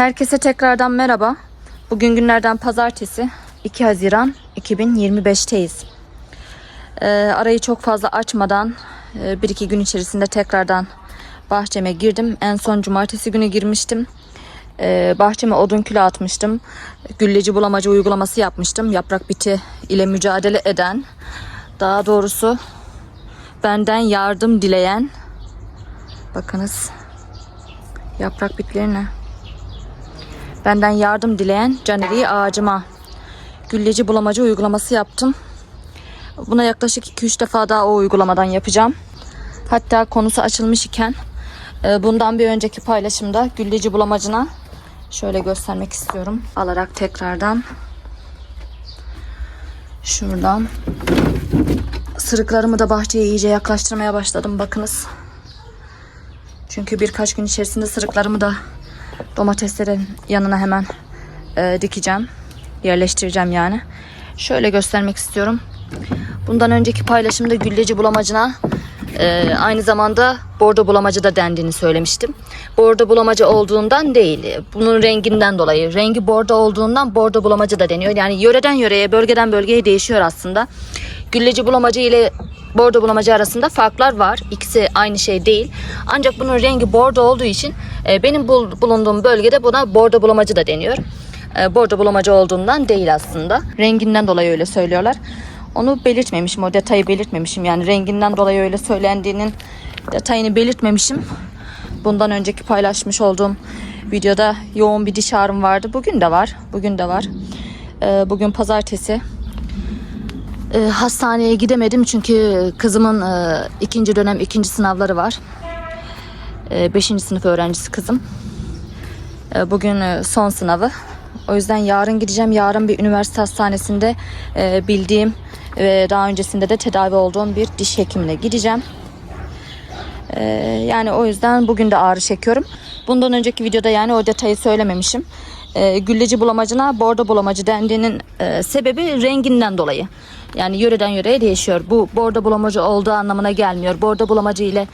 Herkese tekrardan merhaba. Bugün günlerden pazartesi 2 Haziran 2025'teyiz. Ee, arayı çok fazla açmadan e, bir iki gün içerisinde tekrardan bahçeme girdim. En son cumartesi günü girmiştim. Ee, bahçeme odun külü atmıştım. Gülleci bulamacı uygulaması yapmıştım. Yaprak biti ile mücadele eden, daha doğrusu benden yardım dileyen, bakınız yaprak bitlerine benden yardım dileyen caneriği ağacıma gülleci bulamacı uygulaması yaptım. Buna yaklaşık 2-3 defa daha o uygulamadan yapacağım. Hatta konusu açılmış iken e, bundan bir önceki paylaşımda gülleci bulamacına şöyle göstermek istiyorum. Alarak tekrardan şuradan sırıklarımı da bahçeye iyice yaklaştırmaya başladım. Bakınız. Çünkü birkaç gün içerisinde sırıklarımı da domateslerin yanına hemen e, dikeceğim. Yerleştireceğim yani. Şöyle göstermek istiyorum. Bundan önceki paylaşımda gülleci bulamacına e, aynı zamanda bordo bulamacı da dendiğini söylemiştim. Bordo bulamacı olduğundan değil. Bunun renginden dolayı. Rengi bordo olduğundan bordo bulamacı da deniyor. Yani yöreden yöreye, bölgeden bölgeye değişiyor aslında. Gülleci bulamacı ile bordo bulamacı arasında farklar var. İkisi aynı şey değil. Ancak bunun rengi bordo olduğu için e, benim bul- bulunduğum bölgede buna bordo bulamacı da deniyor. E, bordo bulamacı olduğundan değil aslında. Renginden dolayı öyle söylüyorlar. Onu belirtmemişim, o detayı belirtmemişim. Yani renginden dolayı öyle söylendiğinin detayını belirtmemişim. Bundan önceki paylaşmış olduğum videoda yoğun bir diş ağrım vardı. Bugün de var. Bugün de var. E, bugün pazartesi. E, hastaneye gidemedim çünkü kızımın e, ikinci dönem ikinci sınavları var. E, beşinci sınıf öğrencisi kızım. E, bugün e, son sınavı. O yüzden yarın gideceğim. Yarın bir üniversite hastanesinde e, bildiğim ve daha öncesinde de tedavi olduğum bir diş hekimine gideceğim. E, yani o yüzden bugün de ağrı çekiyorum. Bundan önceki videoda yani o detayı söylememişim. E, gülleci bulamacına bordo bulamacı dendiğinin e, sebebi renginden dolayı. Yani yöreden yöreye değişiyor. Bu bordo bulamacı olduğu anlamına gelmiyor. Bordo bulamacı ile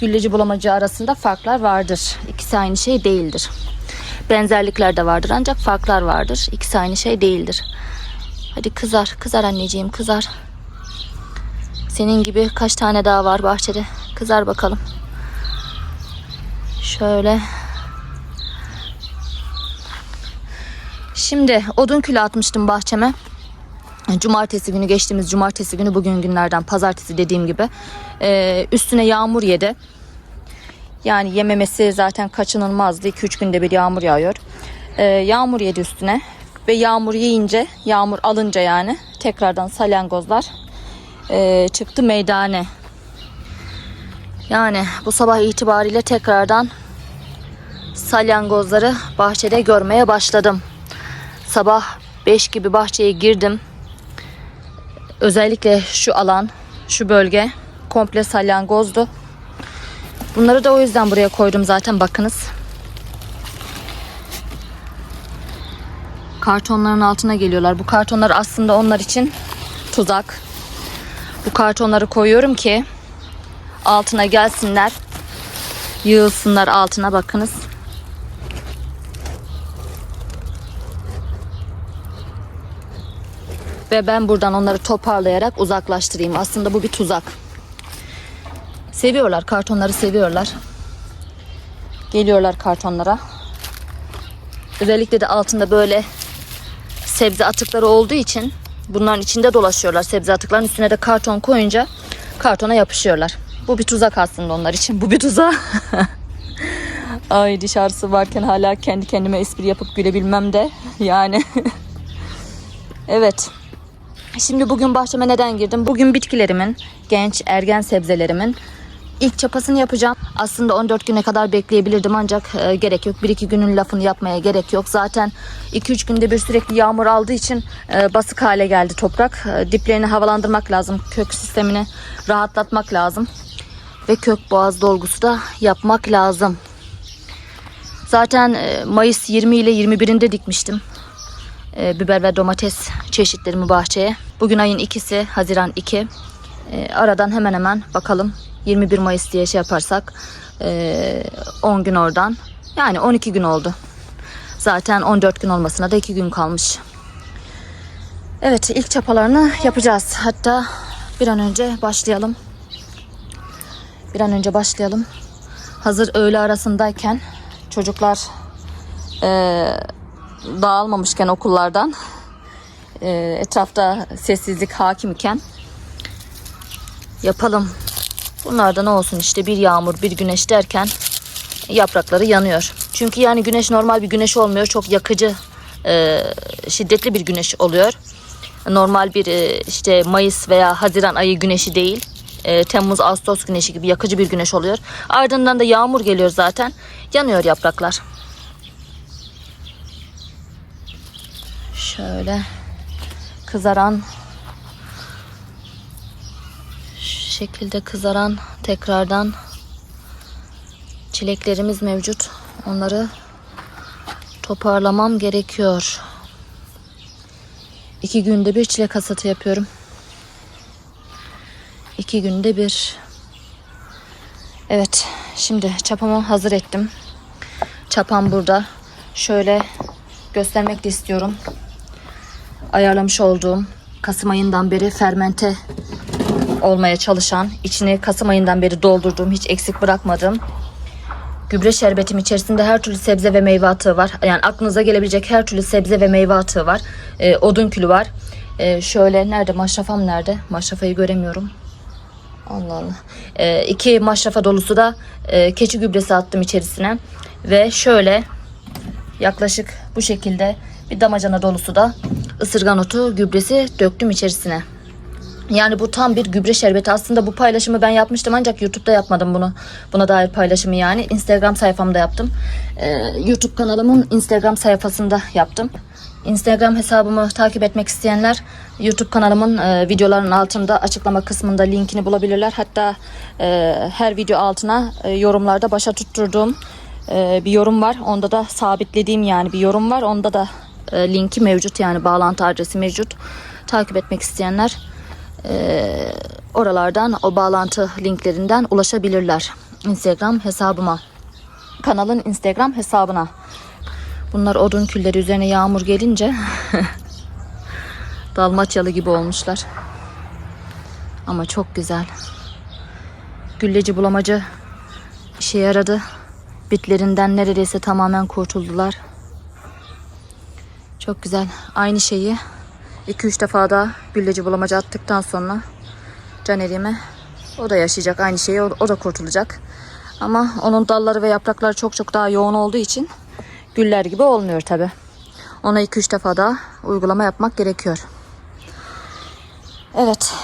gülleci bulamacı arasında farklar vardır. İkisi aynı şey değildir. Benzerlikler de vardır ancak farklar vardır. İkisi aynı şey değildir. Hadi kızar, kızar anneciğim kızar. Senin gibi kaç tane daha var bahçede? Kızar bakalım. Şöyle. Şimdi odun külü atmıştım bahçeme. Cumartesi günü geçtiğimiz cumartesi günü bugün günlerden pazartesi dediğim gibi üstüne yağmur yedi. Yani yememesi zaten kaçınılmazdı. 2-3 günde bir yağmur yağıyor. Yağmur yedi üstüne ve yağmur yiyince yağmur alınca yani tekrardan salyangozlar çıktı meydane. Yani bu sabah itibariyle tekrardan salyangozları bahçede görmeye başladım. Sabah 5 gibi bahçeye girdim. Özellikle şu alan, şu bölge komple salyangozdu. Bunları da o yüzden buraya koydum zaten bakınız. Kartonların altına geliyorlar. Bu kartonlar aslında onlar için tuzak. Bu kartonları koyuyorum ki altına gelsinler. Yığılsınlar altına bakınız. Ve ben buradan onları toparlayarak uzaklaştırayım. Aslında bu bir tuzak. Seviyorlar, kartonları seviyorlar. Geliyorlar kartonlara. Özellikle de altında böyle sebze atıkları olduğu için bunların içinde dolaşıyorlar. Sebze atıklarının üstüne de karton koyunca kartona yapışıyorlar. Bu bir tuzak aslında onlar için. Bu bir tuzak. Ay diş ağrısı varken hala kendi kendime espri yapıp gülebilmem de yani. evet. Şimdi bugün bahçeme neden girdim? Bugün bitkilerimin, genç ergen sebzelerimin ilk çapasını yapacağım. Aslında 14 güne kadar bekleyebilirdim ancak e, gerek yok. 1-2 günün lafını yapmaya gerek yok. Zaten 2-3 günde bir sürekli yağmur aldığı için e, basık hale geldi toprak. E, diplerini havalandırmak lazım. Kök sistemini rahatlatmak lazım. Ve kök boğaz dolgusu da yapmak lazım. Zaten e, Mayıs 20 ile 21'inde dikmiştim e, biber ve domates çeşitlerimi bahçeye. Bugün ayın ikisi, Haziran 2. E, aradan hemen hemen bakalım 21 Mayıs diye şey yaparsak e, 10 gün oradan. Yani 12 gün oldu. Zaten 14 gün olmasına da 2 gün kalmış. Evet ilk çapalarını yapacağız. Hatta bir an önce başlayalım. Bir an önce başlayalım. Hazır öğle arasındayken çocuklar eee, dağılmamışken okullardan eee, etrafta sessizlik hakimken yapalım. Bunlarda ne olsun işte bir yağmur bir güneş derken yaprakları yanıyor. Çünkü yani güneş normal bir güneş olmuyor. Çok yakıcı eee, şiddetli bir güneş oluyor. Normal bir eee, işte Mayıs veya Haziran ayı güneşi değil. Eee, Temmuz Ağustos güneşi gibi yakıcı bir güneş oluyor. Ardından da yağmur geliyor zaten. Yanıyor yapraklar. Şöyle kızaran şu şekilde kızaran tekrardan çileklerimiz mevcut. Onları toparlamam gerekiyor. İki günde bir çilek hasatı yapıyorum. İki günde bir. Evet, şimdi çapamı hazır ettim. Çapam burada. Şöyle göstermek de istiyorum. Ayarlamış olduğum Kasım ayından beri fermente olmaya çalışan, içini Kasım ayından beri doldurduğum, hiç eksik bırakmadığım gübre şerbetim içerisinde her türlü sebze ve meyve atığı var. Yani aklınıza gelebilecek her türlü sebze ve meyve atığı var. Ee, odun külü var. Ee, şöyle nerede maşrafam nerede? Maşrafayı göremiyorum. Allah Allah. Ee, iki maşrafa dolusu da e, keçi gübresi attım içerisine. Ve şöyle yaklaşık bu şekilde bir damacana dolusu da ısırgan otu gübresi döktüm içerisine. Yani bu tam bir gübre şerbeti. Aslında bu paylaşımı ben yapmıştım ancak YouTube'da yapmadım bunu. Buna dair paylaşımı yani. Instagram sayfamda yaptım. Ee, YouTube kanalımın Instagram sayfasında yaptım. Instagram hesabımı takip etmek isteyenler YouTube kanalımın e, videoların altında açıklama kısmında linkini bulabilirler. Hatta e, her video altına e, yorumlarda başa tutturduğum e, bir yorum var. Onda da sabitlediğim yani bir yorum var. Onda da e, linki mevcut yani bağlantı adresi mevcut. Takip etmek isteyenler e, oralardan o bağlantı linklerinden ulaşabilirler. Instagram hesabıma. Kanalın Instagram hesabına. Bunlar odun külleri üzerine yağmur gelince dalmaçyalı gibi olmuşlar. Ama çok güzel. Gülleci bulamacı işe yaradı. Bitlerinden neredeyse tamamen kurtuldular. Çok güzel. Aynı şeyi 2-3 defa daha gülleci bulamacı attıktan sonra Caner'ime o da yaşayacak aynı şeyi. O, o da kurtulacak. Ama onun dalları ve yaprakları çok çok daha yoğun olduğu için güller gibi olmuyor tabi. Ona 2-3 defa daha uygulama yapmak gerekiyor. Evet.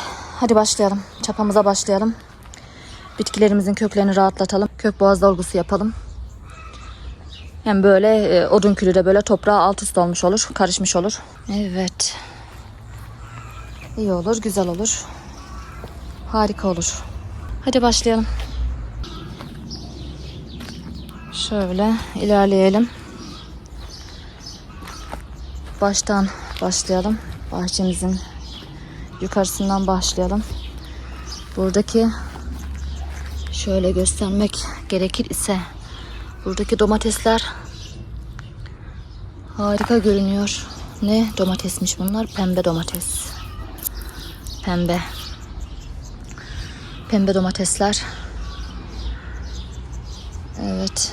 Hadi başlayalım. Çapamıza başlayalım. Bitkilerimizin köklerini rahatlatalım. Kök boğaz dolgusu yapalım. Hem böyle e, odun külü de böyle toprağa alt üst olmuş olur. Karışmış olur. Evet. İyi olur, güzel olur. Harika olur. Hadi başlayalım. Şöyle ilerleyelim. Baştan başlayalım. Bahçemizin yukarısından başlayalım. Buradaki şöyle göstermek gerekir ise buradaki domatesler harika görünüyor. Ne domatesmiş bunlar? Pembe domates. Pembe. Pembe domatesler. Evet.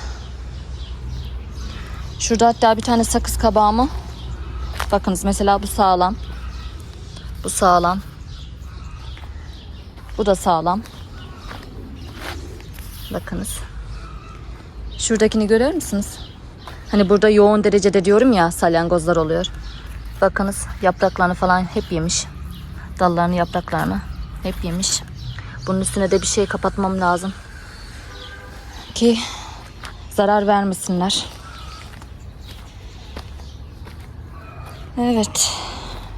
Şurada hatta bir tane sakız kabağımı. Bakınız mesela bu sağlam. Bu sağlam. Bu da sağlam. Bakınız. Şuradakini görüyor musunuz? Hani burada yoğun derecede diyorum ya salyangozlar oluyor. Bakınız yapraklarını falan hep yemiş. Dallarını yapraklarını hep yemiş. Bunun üstüne de bir şey kapatmam lazım. Ki zarar vermesinler. Evet.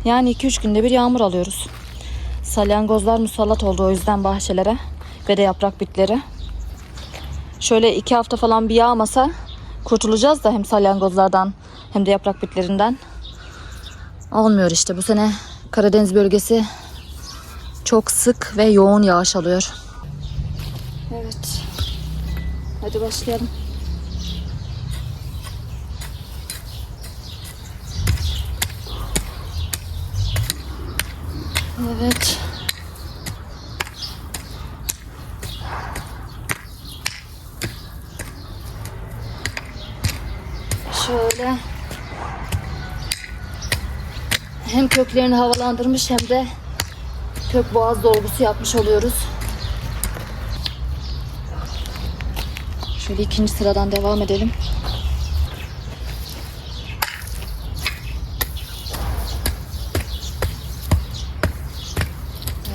Yani 2-3 günde bir yağmur alıyoruz. Salyangozlar musallat oldu o yüzden bahçelere ve de yaprak bitleri şöyle iki hafta falan bir yağmasa kurtulacağız da hem salyangozlardan hem de yaprak bitlerinden. Olmuyor işte bu sene Karadeniz bölgesi çok sık ve yoğun yağış alıyor. Evet. Hadi başlayalım. Evet. Şöyle hem köklerini havalandırmış hem de kök boğaz dolgusu yapmış oluyoruz. Şöyle ikinci sıradan devam edelim.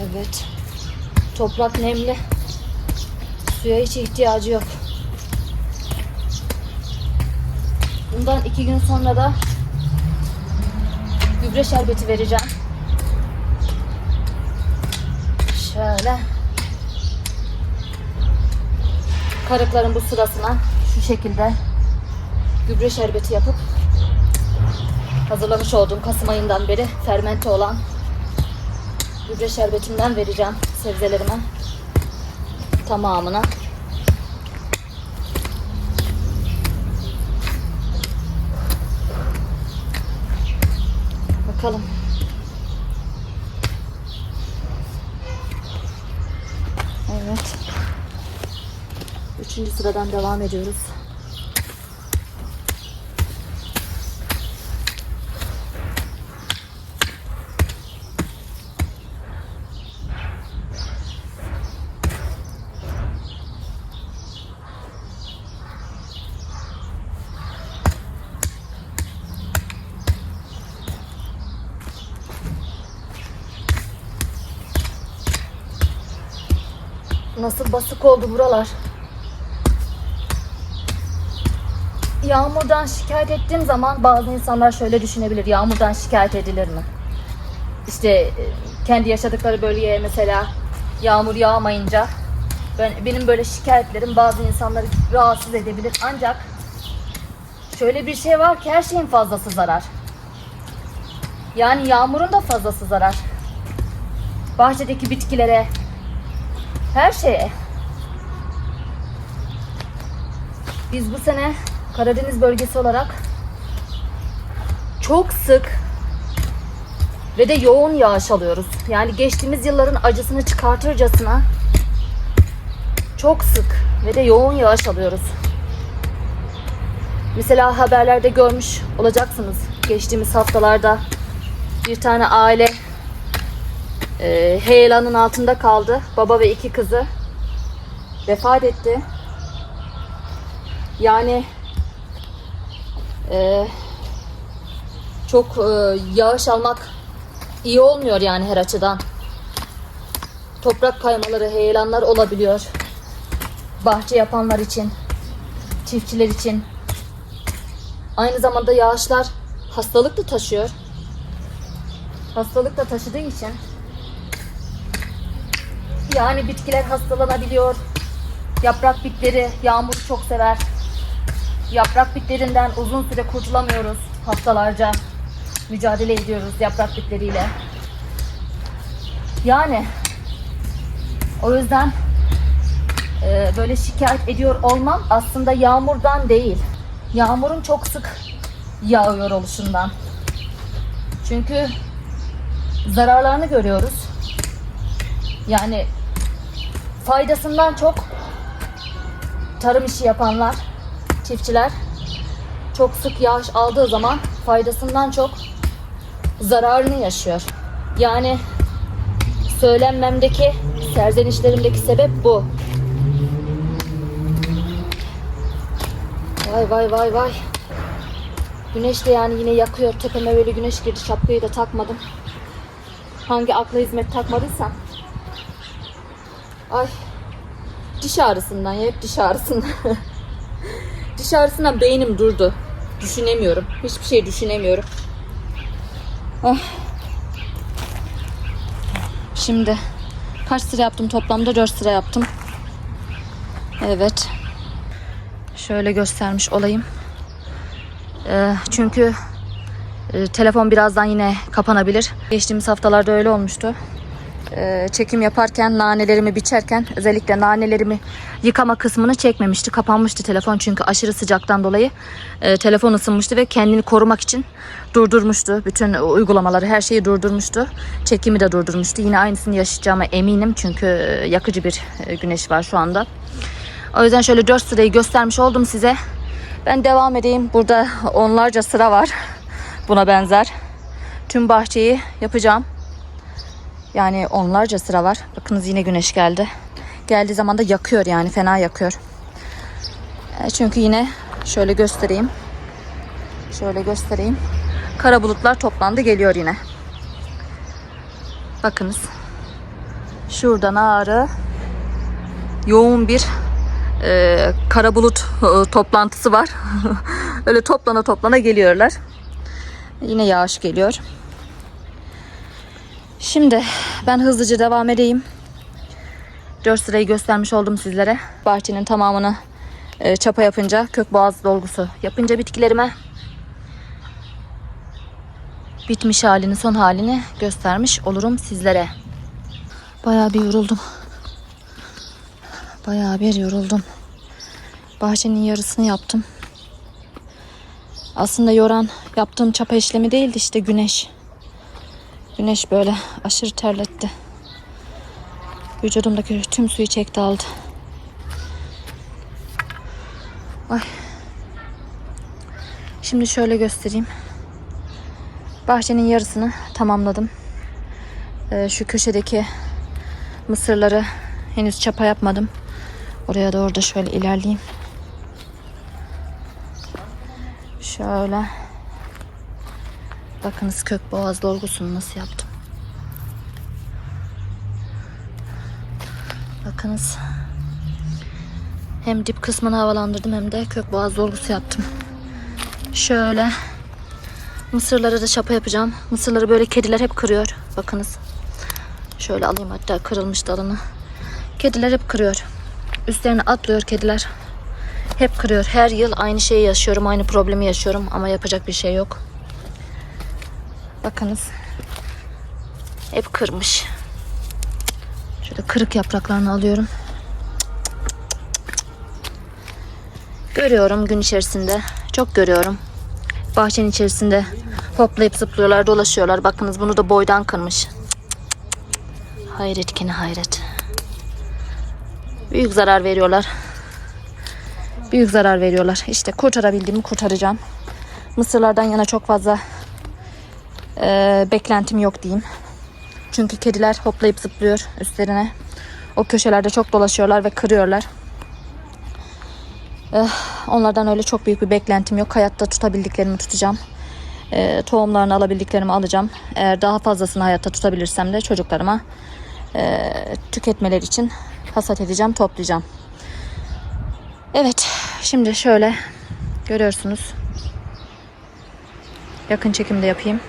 Evet. Toprak nemli. Suya hiç ihtiyacı yok. Bundan iki gün sonra da gübre şerbeti vereceğim. Şöyle. Karıkların bu sırasına şu şekilde gübre şerbeti yapıp hazırlamış olduğum Kasım ayından beri fermente olan gübre şerbetinden vereceğim sebzelerime tamamına. Bakalım. Evet. Üçüncü sıradan devam ediyoruz. Nasıl basık oldu buralar. Yağmurdan şikayet ettiğim zaman bazı insanlar şöyle düşünebilir. Yağmurdan şikayet edilir mi? İşte e, kendi yaşadıkları bölgeye mesela yağmur yağmayınca ben, benim böyle şikayetlerim bazı insanları rahatsız edebilir. Ancak şöyle bir şey var ki her şeyin fazlası zarar. Yani yağmurun da fazlası zarar. Bahçedeki bitkilere, her şeye. Biz bu sene Karadeniz bölgesi olarak çok sık ve de yoğun yağış alıyoruz. Yani geçtiğimiz yılların acısını çıkartırcasına çok sık ve de yoğun yağış alıyoruz. Mesela haberlerde görmüş olacaksınız. Geçtiğimiz haftalarda bir tane aile e, heyelanın altında kaldı. Baba ve iki kızı vefat etti. Yani e, çok e, yağış almak iyi olmuyor yani her açıdan. Toprak kaymaları, heyelanlar olabiliyor. Bahçe yapanlar için, çiftçiler için. Aynı zamanda yağışlar hastalık da taşıyor. Hastalık da taşıdığı için yani bitkiler hastalanabiliyor. Yaprak bitleri yağmuru çok sever. Yaprak bitlerinden uzun süre kurtulamıyoruz. Haftalarca mücadele ediyoruz yaprak bitleriyle. Yani o yüzden e, böyle şikayet ediyor olmam aslında yağmurdan değil. Yağmurun çok sık yağıyor oluşundan. Çünkü zararlarını görüyoruz. Yani faydasından çok tarım işi yapanlar, çiftçiler çok sık yağış aldığı zaman faydasından çok zararını yaşıyor. Yani söylenmemdeki, serzenişlerimdeki sebep bu. Vay vay vay vay. Güneş de yani yine yakıyor. Tepeme böyle güneş girdi. Şapkayı da takmadım. Hangi akla hizmet takmadıysam. Ay. Diş ağrısından ya hep diş ağrısından. diş ağrısından beynim durdu. Düşünemiyorum. Hiçbir şey düşünemiyorum. Ah. Şimdi kaç sıra yaptım toplamda 4 sıra yaptım. Evet. Şöyle göstermiş olayım. Ee, çünkü e, telefon birazdan yine kapanabilir. Geçtiğimiz haftalarda öyle olmuştu. E, çekim yaparken nanelerimi biçerken özellikle nanelerimi yıkama kısmını çekmemişti. Kapanmıştı telefon çünkü aşırı sıcaktan dolayı e, telefon ısınmıştı ve kendini korumak için durdurmuştu. Bütün uygulamaları her şeyi durdurmuştu. Çekimi de durdurmuştu. Yine aynısını yaşayacağıma eminim çünkü e, yakıcı bir e, güneş var şu anda. O yüzden şöyle 4 sırayı göstermiş oldum size. Ben devam edeyim. Burada onlarca sıra var. Buna benzer. Tüm bahçeyi yapacağım. Yani onlarca sıra var. Bakınız yine güneş geldi. Geldiği zaman da yakıyor yani fena yakıyor. E, Çünkü yine şöyle göstereyim. Şöyle göstereyim. Kara bulutlar toplandı geliyor yine. Bakınız. Şuradan ağrı yoğun bir e, kara bulut e, toplantısı var. Öyle toplana toplana geliyorlar. Yine yağış geliyor. Şimdi ben hızlıca devam edeyim. 4 sırayı göstermiş oldum sizlere. Bahçenin tamamını e, çapa yapınca, kök boğaz dolgusu yapınca bitkilerime bitmiş halini, son halini göstermiş olurum sizlere. Bayağı bir yoruldum. Bayağı bir yoruldum. Bahçenin yarısını yaptım. Aslında yoran yaptığım çapa işlemi değildi işte güneş. Güneş böyle aşırı terletti. Vücudumdaki tüm suyu çekti aldı. Ay. Şimdi şöyle göstereyim. Bahçenin yarısını tamamladım. Ee, şu köşedeki mısırları henüz çapa yapmadım. Oraya doğru da şöyle ilerleyeyim. Şöyle. Bakınız kök boğaz dolgusunu nasıl yaptım. Bakınız. Hem dip kısmını havalandırdım hem de kök boğaz dolgusu yaptım. Şöyle. Mısırlara da çapa yapacağım. Mısırları böyle kediler hep kırıyor. Bakınız. Şöyle alayım hatta kırılmış dalını. Kediler hep kırıyor. Üstlerine atlıyor kediler. Hep kırıyor. Her yıl aynı şeyi yaşıyorum. Aynı problemi yaşıyorum. Ama yapacak bir şey yok. Bakınız. Hep kırmış. Şöyle kırık yapraklarını alıyorum. Görüyorum gün içerisinde. Çok görüyorum. Bahçenin içerisinde hoplayıp zıplıyorlar, dolaşıyorlar. Bakınız bunu da boydan kırmış. Hayret kine hayret. Büyük zarar veriyorlar. Büyük zarar veriyorlar. İşte kurtarabildiğimi kurtaracağım. Mısırlardan yana çok fazla e, beklentim yok diyeyim. Çünkü kediler hoplayıp zıplıyor üstlerine. O köşelerde çok dolaşıyorlar ve kırıyorlar. Eh, onlardan öyle çok büyük bir beklentim yok. Hayatta tutabildiklerimi tutacağım. Eh, tohumlarını alabildiklerimi alacağım. Eğer daha fazlasını hayatta tutabilirsem de çocuklarıma eh, tüketmeleri için hasat edeceğim, toplayacağım. Evet, şimdi şöyle görüyorsunuz. Yakın çekimde yapayım.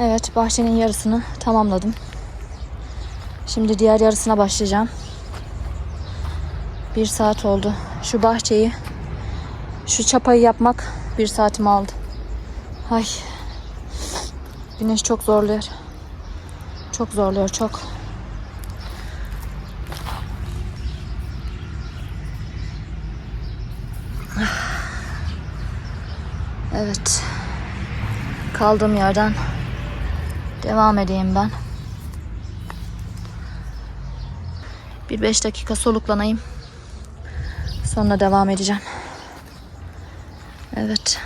Evet, bahçenin yarısını tamamladım. Şimdi diğer yarısına başlayacağım. Bir saat oldu. Şu bahçeyi, şu çapayı yapmak bir saatimi aldı. Ay. Güneş çok zorluyor. Çok zorluyor, çok. Evet. Kaldığım yerden Devam edeyim ben. Bir beş dakika soluklanayım. Sonra devam edeceğim. Evet.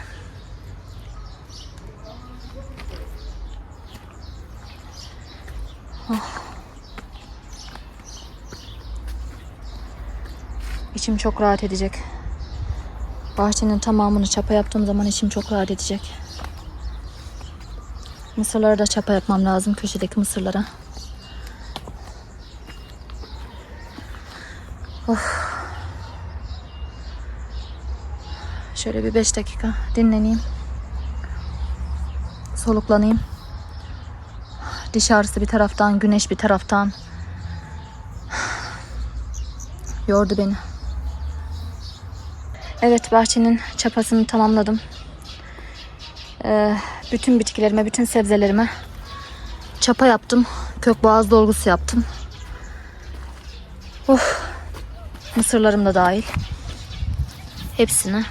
Oh. İçim çok rahat edecek. Bahçenin tamamını çapa yaptığım zaman içim çok rahat edecek. Mısırlara da çapa yapmam lazım köşedeki mısırlara. Of. Şöyle bir 5 dakika dinleneyim. Soluklanayım. Diş ağrısı bir taraftan, güneş bir taraftan. Yordu beni. Evet bahçenin çapasını tamamladım. Ee, bütün bitkilerime, bütün sebzelerime çapa yaptım. Kök boğaz dolgusu yaptım. Of. Mısırlarım da dahil. Hepsini.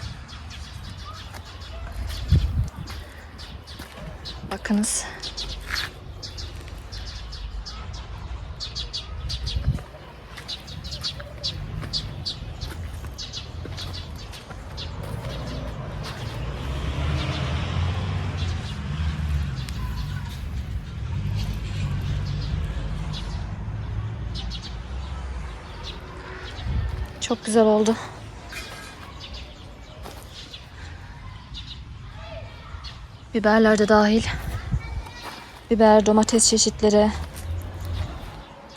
Bakınız. Çok güzel oldu. Biberler de dahil. Biber, domates çeşitleri,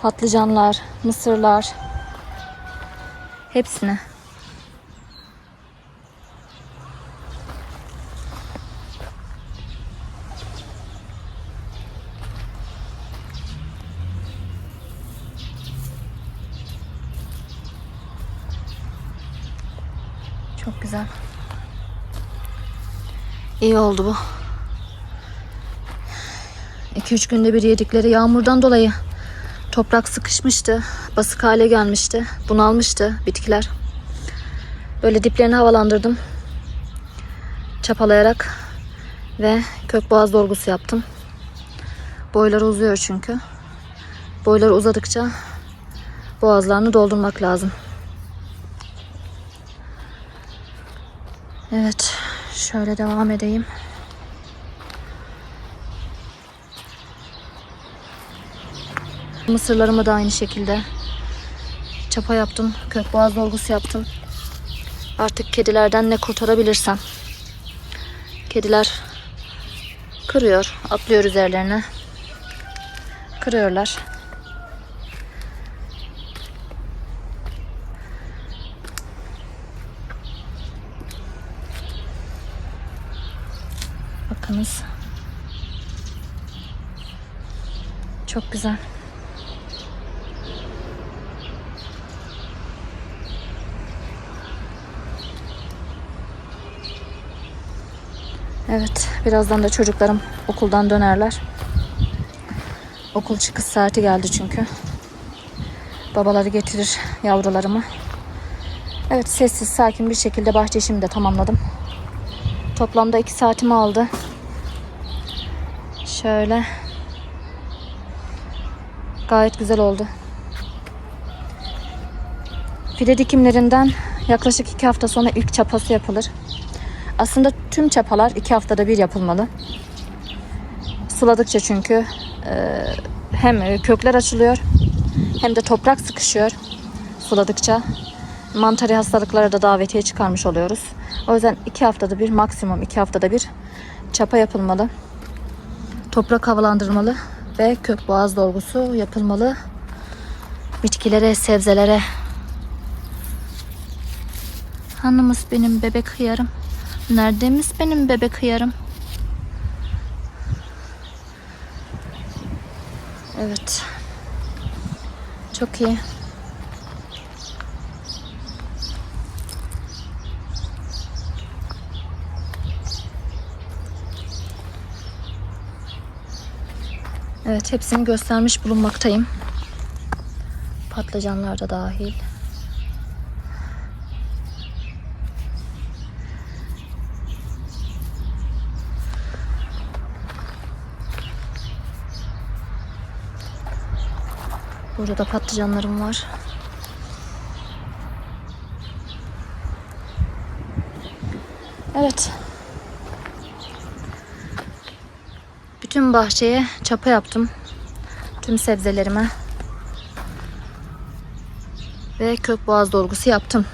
patlıcanlar, mısırlar. Hepsini. Çok güzel. İyi oldu bu. 2-3 günde bir yedikleri yağmurdan dolayı toprak sıkışmıştı. Basık hale gelmişti. Bunalmıştı bitkiler. Böyle diplerini havalandırdım. Çapalayarak ve kök boğaz dolgusu yaptım. Boyları uzuyor çünkü. Boyları uzadıkça boğazlarını doldurmak lazım. Evet, şöyle devam edeyim. Mısırlarımı da aynı şekilde çapa yaptım. Kök boğaz dolgusu yaptım. Artık kedilerden ne kurtarabilirsem. Kediler kırıyor, atlıyor üzerlerine. Kırıyorlar. Bakınız. Çok güzel. Evet, birazdan da çocuklarım okuldan dönerler. Okul çıkış saati geldi çünkü. Babaları getirir yavrularımı. Evet, sessiz, sakin bir şekilde bahçe işimi de tamamladım. Toplamda iki saatimi aldı. Şöyle. Gayet güzel oldu. Fide dikimlerinden yaklaşık iki hafta sonra ilk çapası yapılır. Aslında tüm çapalar iki haftada bir yapılmalı. Suladıkça çünkü e, hem kökler açılıyor hem de toprak sıkışıyor suladıkça. Mantari hastalıklara da davetiye çıkarmış oluyoruz. O yüzden iki haftada bir maksimum iki haftada bir çapa yapılmalı. Toprak havalandırmalı ve kök boğaz dolgusu yapılmalı. Bitkilere, sebzelere. Hanımız benim bebek hıyarım. Neredemiz benim bebek hıyarım? Evet. Çok iyi. Evet hepsini göstermiş bulunmaktayım. Patlıcanlar da dahil. Burada da patlıcanlarım var. Evet. Bütün bahçeye çapa yaptım. Tüm sebzelerime. Ve kök boğaz dolgusu yaptım.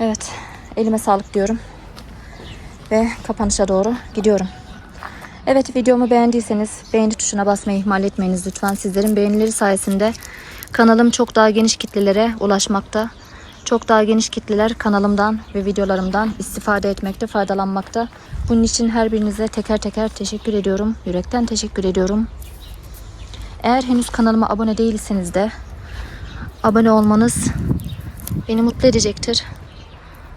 Evet. Elime sağlık diyorum. Ve kapanışa doğru gidiyorum. Evet videomu beğendiyseniz beğeni tuşuna basmayı ihmal etmeyiniz lütfen. Sizlerin beğenileri sayesinde Kanalım çok daha geniş kitlelere ulaşmakta. Çok daha geniş kitleler kanalımdan ve videolarımdan istifade etmekte, faydalanmakta. Bunun için her birinize teker teker teşekkür ediyorum. Yürekten teşekkür ediyorum. Eğer henüz kanalıma abone değilseniz de abone olmanız beni mutlu edecektir.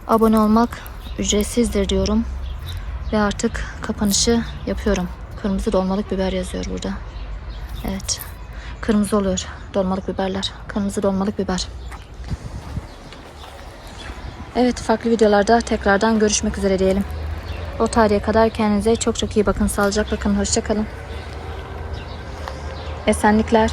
Abone olmak ücretsizdir diyorum. Ve artık kapanışı yapıyorum. Kırmızı dolmalık biber yazıyor burada. Evet. Kırmızı oluyor dolmalık biberler. Kırmızı dolmalık biber. Evet farklı videolarda tekrardan görüşmek üzere diyelim. O tarihe kadar kendinize çok çok iyi bakın. Sağlıcakla kalın. Hoşçakalın. Esenlikler.